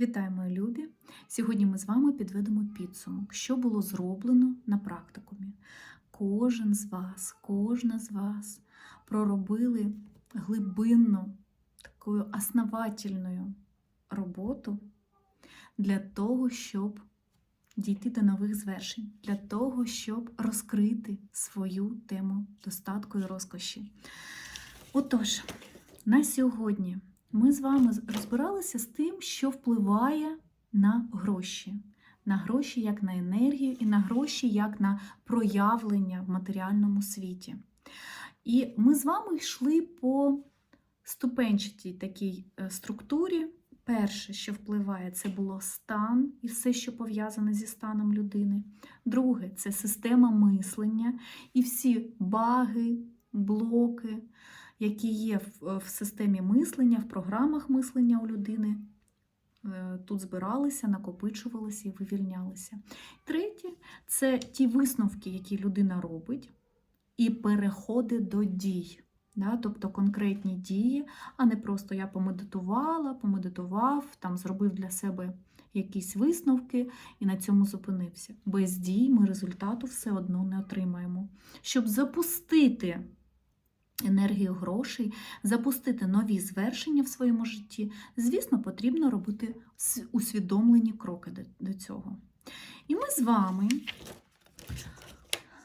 Вітаю, мої любі! Сьогодні ми з вами підведемо підсумок, що було зроблено на практикумі. Кожен з вас, кожна з вас проробили глибинну, таку основательну роботу для того, щоб дійти до нових звершень, для того, щоб розкрити свою тему достатку і розкоші. Отож, на сьогодні ми з вами розбиралися з тим, що впливає на гроші. На гроші як на енергію, і на гроші як на проявлення в матеріальному світі. І ми з вами йшли по ступенчатій такій е, структурі. Перше, що впливає, це було стан і все, що пов'язане зі станом людини. Друге це система мислення і всі баги, блоки, які є в, системі мислення, в програмах мислення у людини. е, Тут збиралися, накопичувалися і вивільнялися. Третє це ті висновки, які людина робить, і переходи до дій. Да? Тобто конкретні дії, а не просто я помедитувала, помедитував, там зробив для себе якісь висновки і на цьому зупинився. Без дій ми результату все одно не отримаємо. Щоб запустити енергію грошей, запустити нові звершення в своєму житті, звісно, потрібно робити усвідомлені кроки до, цього. І ми з вами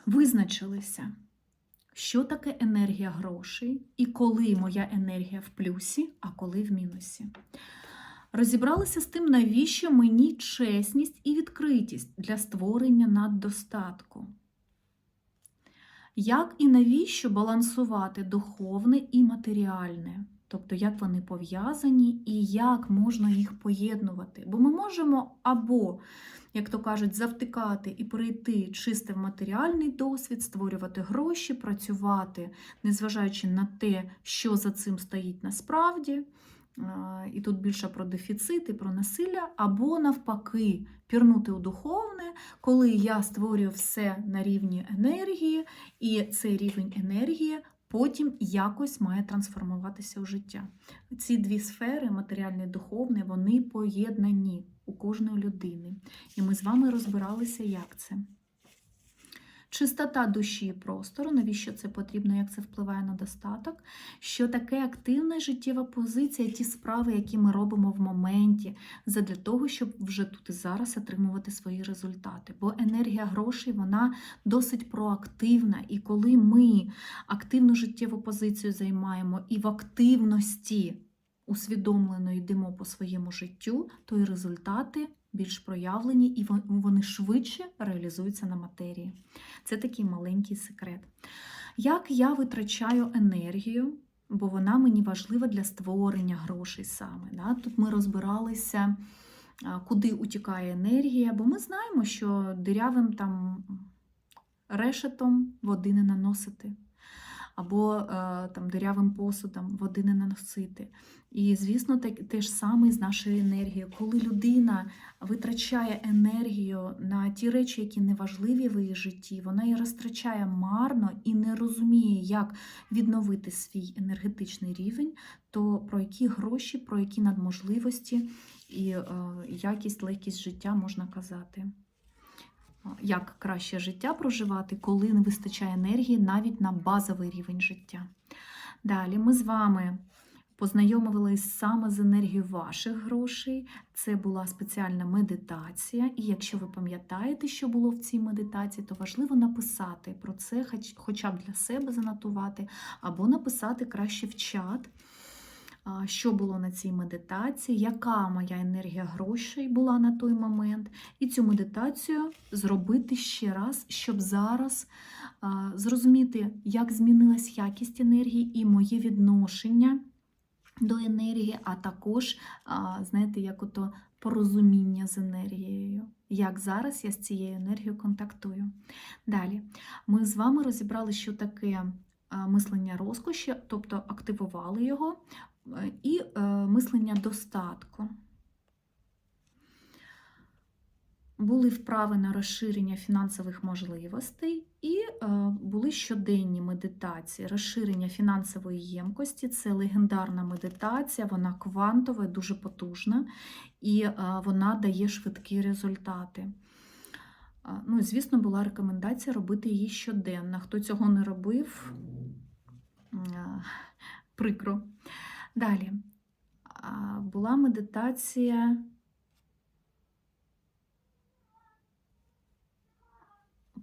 визначилися, що таке енергія грошей і коли моя енергія в плюсі, а коли в мінусі. Розібралися з тим, навіщо мені чесність і відкритість для створення наддостатку. Як і навіщо балансувати духовне і матеріальне? Тобто, як вони пов'язані і як можна їх поєднувати? Бо ми можемо або, як то кажуть, завтикати і перейти чисте в матеріальний досвід, створювати гроші, працювати, незважаючи на те, що за цим стоїть насправді. А, І тут більше про дефіцит і про насилля, або навпаки, пірнути у духовне, коли я створюю все на рівні енергії, і цей рівень енергії потім якось має трансформуватися у життя. Ці дві сфери, матеріальне і духовне, вони поєднані у кожної людини. І ми з вами розбиралися, як це. Чистота душі і простору, навіщо це потрібно, як це впливає на достаток, що таке активна життєва позиція, ті справи, які ми робимо в моменті, задля того, щоб вже тут і зараз отримувати свої результати. Бо енергія грошей вона досить проактивна. І коли ми активну життєву позицію займаємо і в активності усвідомлено йдемо по своєму життю, то і результати більш проявлені і вони швидше реалізуються на матерії. Це такий маленький секрет. Як я витрачаю енергію, бо вона мені важлива для створення грошей саме. Да? Тут ми розбиралися, куди утікає енергія, бо ми знаємо, що дирявим там решетом води не наносити. Або е, там дирявим посудом води не наносити. І, звісно, так, те ж саме з нашою енергією. Коли людина витрачає енергію на ті речі, які не важливі в її житті, вона її розтрачає марно і не розуміє, як відновити свій енергетичний рівень, то про які гроші, про які надможливості і е, якість, легкість життя можна казати. Як краще життя проживати, коли не вистачає енергії навіть на базовий рівень життя. Далі ми з вами познайомились саме з енергією ваших грошей. Це була спеціальна медитація. І якщо ви пам'ятаєте, що було в цій медитації, то важливо написати про це, хоч- хоча б для себе занотувати, або написати краще в чат. Що було на цій медитації, яка моя енергія грошей була на той момент, і цю медитацію зробити ще раз, щоб зараз зрозуміти, як змінилась якість енергії і моє відношення до енергії, а також, знаєте, як ото порозуміння з енергією. Як зараз я з цією енергією контактую. Далі, ми з вами розібрали, що таке мислення розкоші, тобто активували його, і е, мислення достатку. Були вправи на розширення фінансових можливостей і були щоденні медитації, розширення фінансової ємкості. Це легендарна медитація, вона квантова, дуже потужна, і е, вона дає швидкі результати. Ну, звісно, була рекомендація робити її щоденно. Хто цього не робив, прикро. Далі була медитація.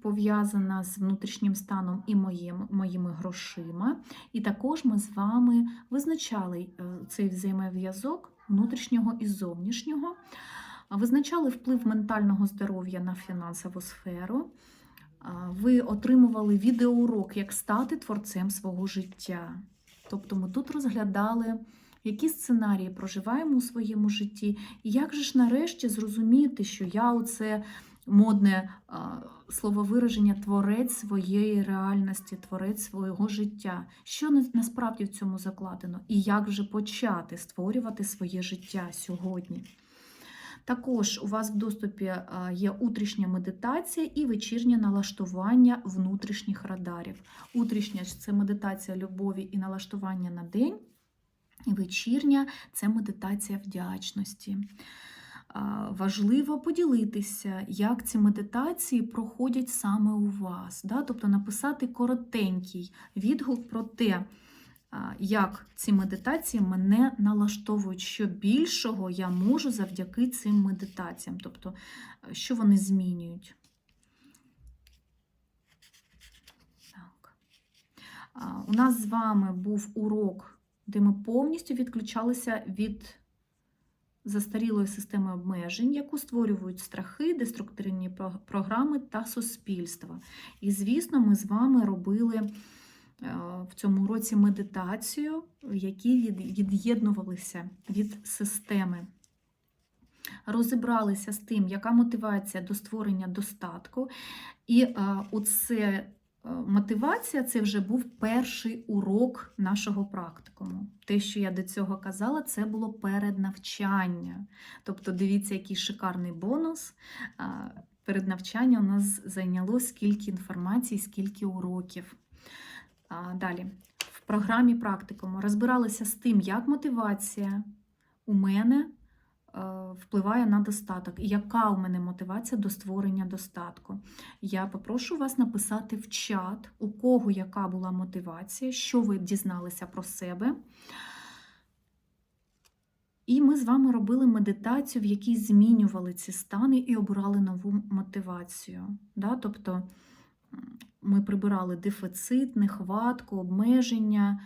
Пов'язана з внутрішнім станом і моїм, моїми грошима. І також ми з вами визначали е, цей взаємов'язок внутрішнього і зовнішнього, визначали вплив ментального здоров'я на фінансову сферу. Ви отримували відеоурок, як стати творцем свого життя. Тобто ми тут розглядали, які сценарії проживаємо у своєму житті, і як же ж нарешті зрозуміти, що я оце модне слововираження творець своєї реальності, творець свого життя. Що насправді в цьому закладено? І як вже почати створювати своє життя сьогодні? Також у вас в доступі є утрішня медитація і вечірнє налаштування внутрішніх радарів. Утрішня це медитація любові і налаштування на день. І вечірня це медитація вдячності. Важливо поділитися, як ці медитації проходять саме у вас. Да? Тобто написати коротенький відгук про те, як ці медитації мене налаштовують, що більшого я можу завдяки цим медитаціям, тобто, е, що вони змінюють. У нас з вами був урок, де ми повністю відключалися від застарілої системи обмежень, яку створюють страхи, деструктивні програми та суспільства. І, звісно, ми з вами робили в цьому році медитацію, які від'єднувалися від системи. Розібралися з тим, яка мотивація до створення достатку. І е, оце е, мотивація це вже був перший урок нашого практикуму. Те, що я до цього казала, це було переднавчання. Тобто, дивіться, який шикарний бонус. Перед навчанням у нас зайняло скільки інформації, скільки уроків. Далі, в програмі практикуму розбиралися з тим, як мотивація у мене е, впливає на достаток, і яка у мене мотивація до створення достатку. Я попрошу вас написати в чат, у кого яка була мотивація, що ви дізналися про себе. І ми з вами робили медитацію, в якій змінювали ці стани і обирали нову мотивацію. Да? Тобто ми прибирали дефіцит, нехватку, обмеження,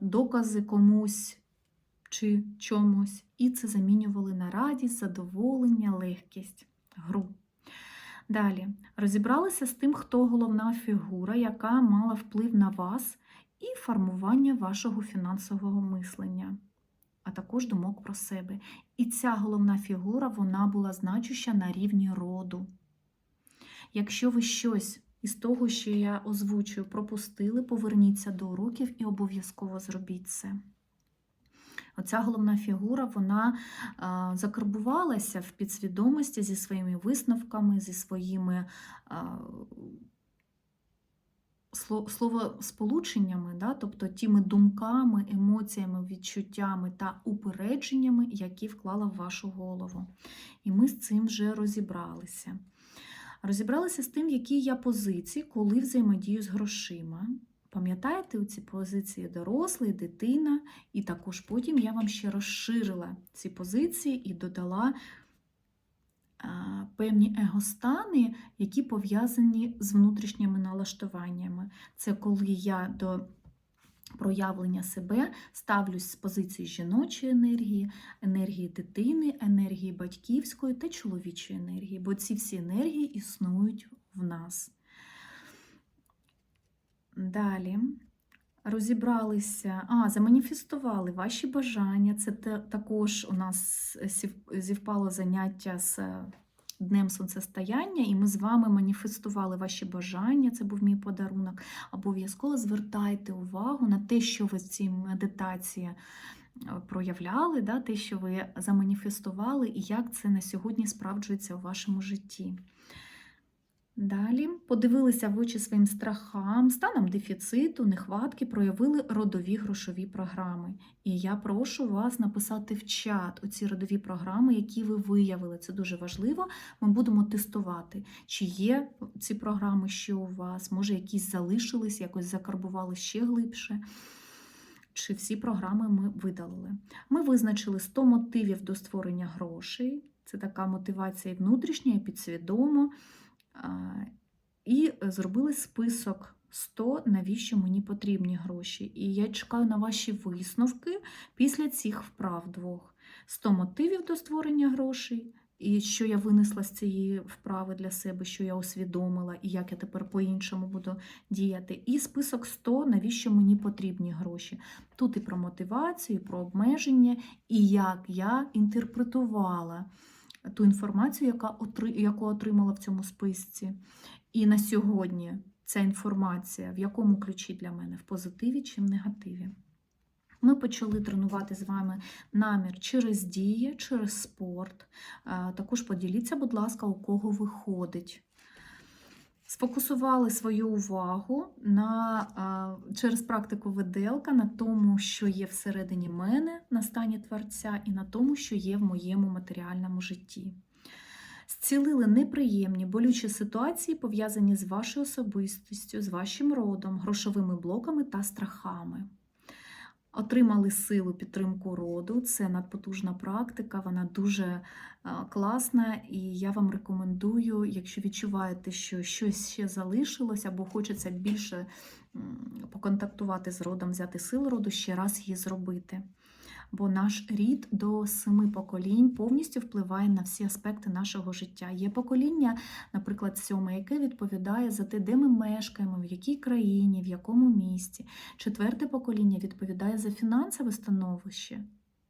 докази комусь чи чомусь, і це замінювали на радість, задоволення, легкість, гру. Далі розібралися з тим, хто головна фігура, яка мала вплив на вас і формування вашого фінансового мислення, а також думок про себе. І ця головна фігура вона була значуща на рівні роду. Якщо ви щось із того, що я озвучую, пропустили, поверніться до уроків і обов'язково зробіть це. Оця головна фігура вона закарбувалася в підсвідомості зі своїми висновками, зі своїми словосполученнями, да? тобто тими думками, емоціями, відчуттями та упередженнями, які вклала в вашу голову. І ми з цим вже розібралися. Розібралися з тим, які я позиції, коли взаємодію з грошима. Пам'ятаєте ці позиції дорослий, дитина, і також потім я вам ще розширила ці позиції і додала певні егостани, які пов'язані з внутрішніми налаштуваннями. Це коли я до проявлення себе ставлюсь з позиції жіночої енергії, енергії дитини, енергії батьківської та чоловічої енергії, бо ці всі енергії існують в нас. Далі розібралися, а, заманіфестували ваші бажання. Це також у нас зівпало заняття з Днем сонцестояння, і ми з вами маніфестували ваші бажання. Це був мій подарунок. Обов'язково звертайте увагу на те, що ви в цій медитації е, проявляли, да, те, що ви заманіфестували, і як це на сьогодні справджується у вашому житті. Далі подивилися в очі своїм страхам, станом дефіциту, нехватки, проявили родові грошові програми. І я прошу вас написати в чат оці родові програми, які ви виявили. Це дуже важливо. Ми будемо тестувати, чи є ці програми, що у вас, може, якісь залишились, якось закарбували ще глибше. Чи всі програми ми видалили. Ми визначили 100 мотивів до створення грошей. Це така мотивація внутрішня, і підсвідомо. І зробили список 100, навіщо мені потрібні гроші. І я чекаю на ваші висновки після цих вправ двох. 100 мотивів до створення грошей, і що я винесла з цієї вправи для себе, що я усвідомила, і як я тепер по-іншому буду діяти. І список 100, навіщо мені потрібні гроші. Тут і про мотивацію, і про обмеження, і як я інтерпретувала ту інформацію, яка яку отримала в цьому списці. І на сьогодні ця інформація в якому ключі для мене? В позитиві чи в негативі? Ми почали тренувати з вами намір через дії, через спорт. Також поділіться, будь ласка, у кого виходить. Сфокусували свою увагу на, через практику виделка на тому, що є всередині мене на стані творця, і на тому, що є в моєму матеріальному житті. Зцілили неприємні болючі ситуації, пов'язані з вашою особистістю, з вашим родом, грошовими блоками та страхами. Отримали силу підтримку роду. Це надпотужна практика, вона дуже класна, і я вам рекомендую, якщо відчуваєте, що щось ще залишилось, або хочеться більше поконтактувати з родом, взяти силу роду, ще раз її зробити. Бо наш рід до семи поколінь повністю впливає на всі аспекти нашого життя. Є покоління, наприклад, сьоме, яке відповідає за те, де ми мешкаємо, в якій країні, в якому місті. Четверте покоління відповідає за фінансове становище,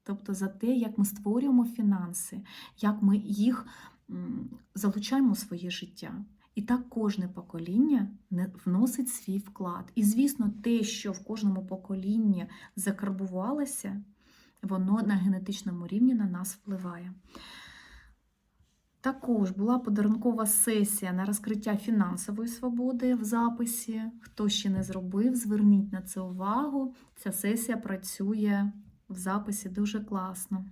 тобто за те, як ми створюємо фінанси, як ми їх залучаємо в своє життя. І так кожне покоління вносить свій вклад. І, звісно, те, що в кожному поколінні закарбувалося, воно на генетичному рівні на нас впливає. Також була подарункова сесія на розкриття фінансової свободи в записі. Хто ще не зробив, зверніть на це увагу. Ця сесія працює в записі дуже класно.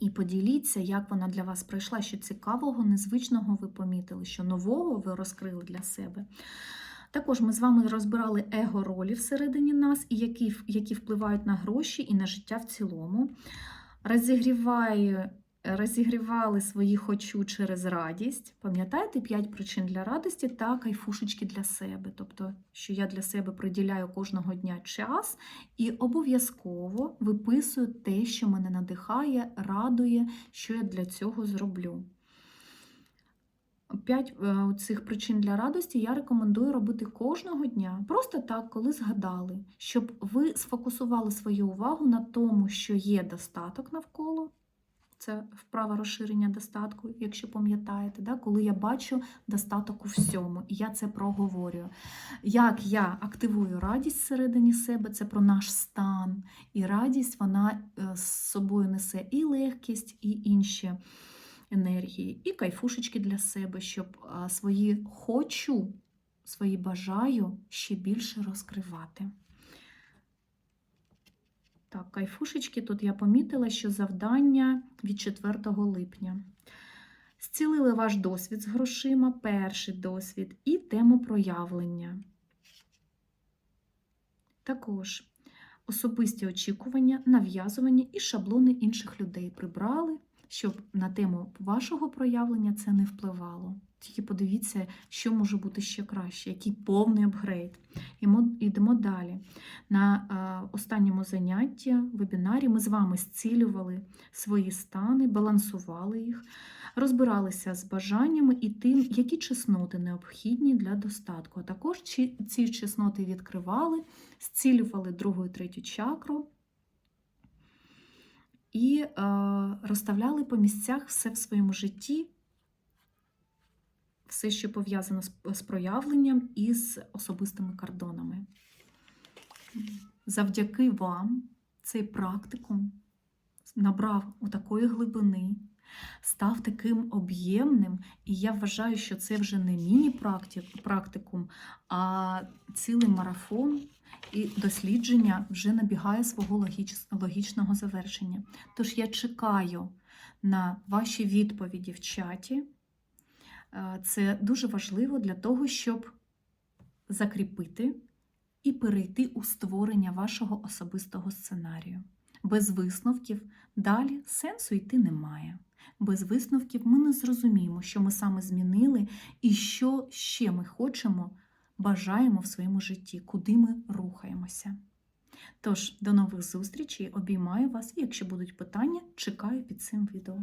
І поділіться, як вона для вас пройшла, що цікавого, незвичного ви помітили, що нового ви розкрили для себе. Також ми з вами розбирали его-ролі всередині нас, і які, які впливають на гроші і на життя в цілому. Розігріваю, розігрівали свої хочу через радість. Пам'ятаєте 5 причин для радості та кайфушечки для себе. Тобто, що я для себе приділяю кожного дня час і обов'язково виписую те, що мене надихає, радує, що я для цього зроблю. П'ять е, цих причин для радості я рекомендую робити кожного дня. Просто так, коли згадали, щоб ви сфокусували свою увагу на тому, що є достаток навколо. Це вправа розширення достатку, якщо пам'ятаєте, да? коли я бачу достаток у всьому, і я це проговорюю. Як я активую радість всередині себе, це про наш стан. І радість вона е, з собою несе і легкість, і інші енергії, і кайфушечки для себе, щоб свої хочу, свої бажаю ще більше розкривати. Так, кайфушечки, тут я помітила, що завдання від 4 липня. Зцілили ваш досвід з грошима, перший досвід і тему проявлення. Також особисті очікування, нав'язування і шаблони інших людей прибрали, щоб на тему вашого проявлення це не впливало. Тільки подивіться, що може бути ще краще, який повний апгрейд. Йдемо, йдемо далі. На е, останньому занятті, вебінарі, ми з вами зцілювали свої стани, балансували їх, розбиралися з бажаннями і тим, які чесноти необхідні для достатку. А також ці чесноти відкривали, зцілювали другу і третю чакру і е, розставляли по місцях все в своєму житті, все, що пов'язано з, з проявленням і з особистими кордонами. Завдяки вам цей практикум набрав у такої глибини, став таким об'ємним, і я вважаю, що це вже не міні-практикум, а цілий марафон, і дослідження вже набігає свого логічного завершення. Тож я чекаю на ваші відповіді в чаті. Е, Це дуже важливо для того, щоб закріпити і перейти у створення вашого особистого сценарію. Без висновків далі сенсу йти немає. Без висновків ми не зрозуміємо, що ми саме змінили і що ще ми хочемо, бажаємо в своєму житті, куди ми рухаємося. Тож, до нових зустрічей, обіймаю вас, і якщо будуть питання, чекаю під цим відео.